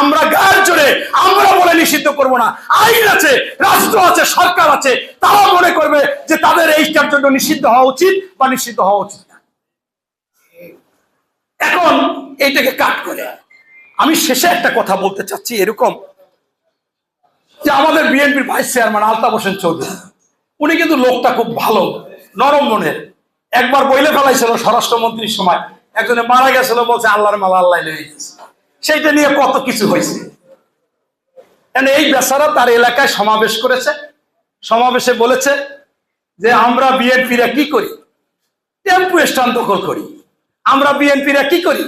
আমরা গায়ের জোরে, আমরা বলে নিষিদ্ধ করব না। আইন আছে, রাষ্ট্র আছে, সরকার আছে, তারা মনে করবে যে তাদের এইটার জন্য নিষিদ্ধ হওয়া উচিত বা নিষিদ্ধ হওয়া উচিত না। এখন এইটাকে কাট করে আমি শেষে একটা কথা বলতে চাচ্ছি এরকম যে আমাদের বিএনপির ভাইস চেয়ারম্যান আলতাফ হোসেন চৌধুরী, উনি কিন্তু লোকটা খুব ভালো, নরম মনের। একবার বইলে ফেলাইছিল স্বরাষ্ট্রমন্ত্রীর সময়, একজনে মারা গেছিল, বলছে আল্লাহর মালা আল্লাহ লেগে গেছে। সেইটা নিয়ে কত কিছু হয়েছে। এই বেচারা তার এলাকায় সমাবেশ করেছে। সমাবেশে বলেছে যে আমরা বিএনপিরা কি করি? টেম্পু স্ট্যান্ড দখল করি। আমরা বিএনপিরা কি করি?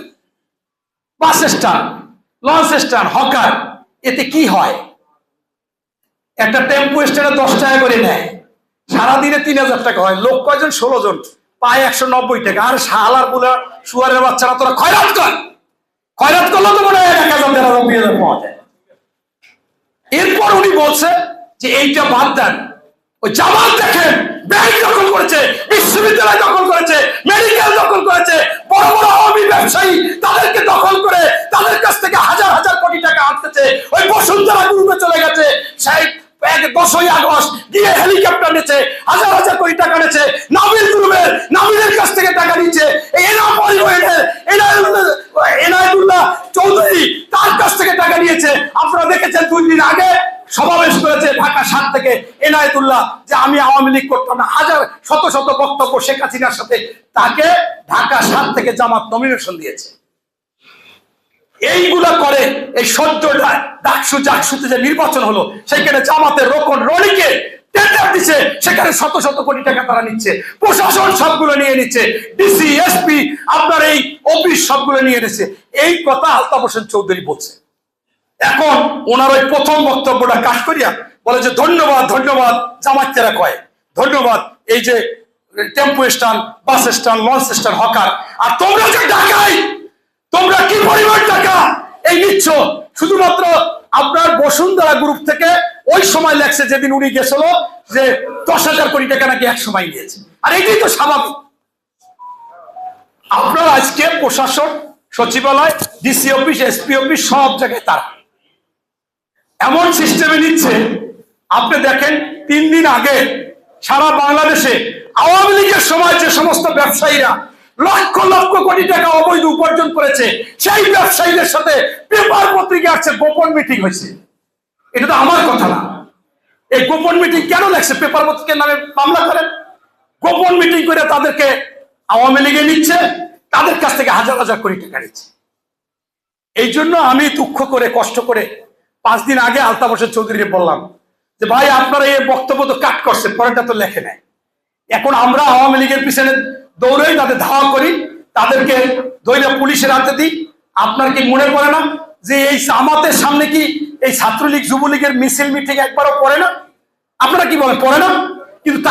Bus stand, launch stand, hawker, এতে কি হয়? একটা টেম্পু স্ট্যান্ডে দশ টাকা করে নেয়। সারাদিনে তিন হাজার টাকা হয়। লোক কয়জন? ষোলো জন। পায় একশো নব্বই টাকা। আর শালার বুলা শুয়ারের বাচ্চারা তোরা খয়রাত কর। খয়রাত করলে তো মনে হয় এক হাজার দেড় হাজার দুই হাজার পাওয়া যায় এরপর উনি বলছে যে এইটা বাদ দেন। ওই জামাত দেখেন, ব্যাংক দখল করেছে, বিশ্ববিদ্যালয় দখল করেছে, মেডিকেল দখল করেছে, বড় বড় আওয়ামী ব্যবসায়ী তাদেরকে দখল করে তাদের কাছ থেকে হাজার হাজার কোটি টাকা আনতেছে ওই বসুন্ধরা গ্রুপে চলে গেছে, সেই এক দশই আগস্ট গিয়ে হেলিকপ্টার নিয়েছে হাজার হাজার কোটি টাকা নিয়েছে নাবিল গ্রুপের, নাবিলের কাছ থেকে টাকা নিচ্ছে এনা পরিবহনের এনায়তুল্লাহ এনায়তুল্লাহ চৌধুরী তার কাছ থেকে টাকা নিয়েছে আপনারা দেখেছেন দুই দিন আগে সমাবেশ করেছে ঢাকা সাত থেকে এনায়েতুল্লাহ যে আমি আওয়ামী লীগ করতাম না। হাজার, শত শত বক্তব্য শেখ হাসিনার সাথে তাকে ঢাকা সাত থেকে জামাত নমিনেশন দিয়েছে। এইগুলা করে এই সদ্য ডাকসু জাকসুতে যে নির্বাচন হলো, সেখানে জামাতের রোকন রনিকে সেখানে শত শত কোটি টাকা তারা নিচ্ছে। প্রশাসন সবগুলো নিয়ে নিচ্ছে ডিসি এসপি আপনার এই অফিস সবগুলো নিয়ে নিচ্ছে। এই কথা আলতাফ হোসেন চৌধুরী বলছে। এখন ওনার ওই প্রথম বক্তব্যটা কাজ করিয়া? বলে যে ধন্যবাদ ধন্যবাদ জামাতেরা কয়। ধন্যবাদ এই যে tempo stand, bus stand, launch stand, hawker. আর তোমরা যে ঢাকায় তোমরা কি পরিমাণ টাকা এই নিচ্ছ। শুধুমাত্র আপনার বসুন্ধরা গ্রুপ থেকে ওই সময় লেগছে যেদিন উনি গেছিল যে দশ হাজার কোটি টাকা নাকি এক সময় নিয়েছে। আর এটাই তো স্বাভাবিক। আপনার আজকে প্রশাসন, সচিবালয়, ডিসি অফিস, এসপি অফিস সব জায়গায় তারা। এমন সিস্টেমে নিচ্ছে আপনি দেখেন, তিন দিন আগে সারা বাংলাদেশে আওয়ামী লীগের সময় যে সমস্ত ব্যবসায়ীরা লক্ষ লক্ষ কোটি টাকা অবৈধ উপার্জন করেছে, সেই ব্যবসায়ীদের সাথে পেপার পত্রিকা আছে, গোপন মিটিং হয়েছে। এটা তো আমার কথা না। এই গোপন মিটিং কেন লাগছে পেপার পত্রিকার নামে মামলা করেন গোপন মিটিং করে তাদেরকে আওয়ামী লীগে নিচ্ছে, তাদের কাছ থেকে হাজার হাজার কোটি টাকা নিচ্ছে। এই জন্য আমি দুঃখ করে, কষ্ট করে পাঁচ দিন আগে আলতাফ হোসেন চৌধুরীকে বললাম যে ভাই আপনারা এই বক্তব্য তো কাট করছে পরেটা তো লেখে নেয় এখন আমরা আওয়ামী লীগের পিছনে দৌড়েই তাদের ধাওয়া করি, তাদেরকে দৈরা পুলিশের হাতে দিই। আপনার কি মনে পড়ে না যে এই আমাদের সামনে কি এই ছাত্রলীগ, যুবলীগের মিছিল মিটিং একবারও পড়ে না? আপনারা কি বলেন, পড়ে না? কিন্তু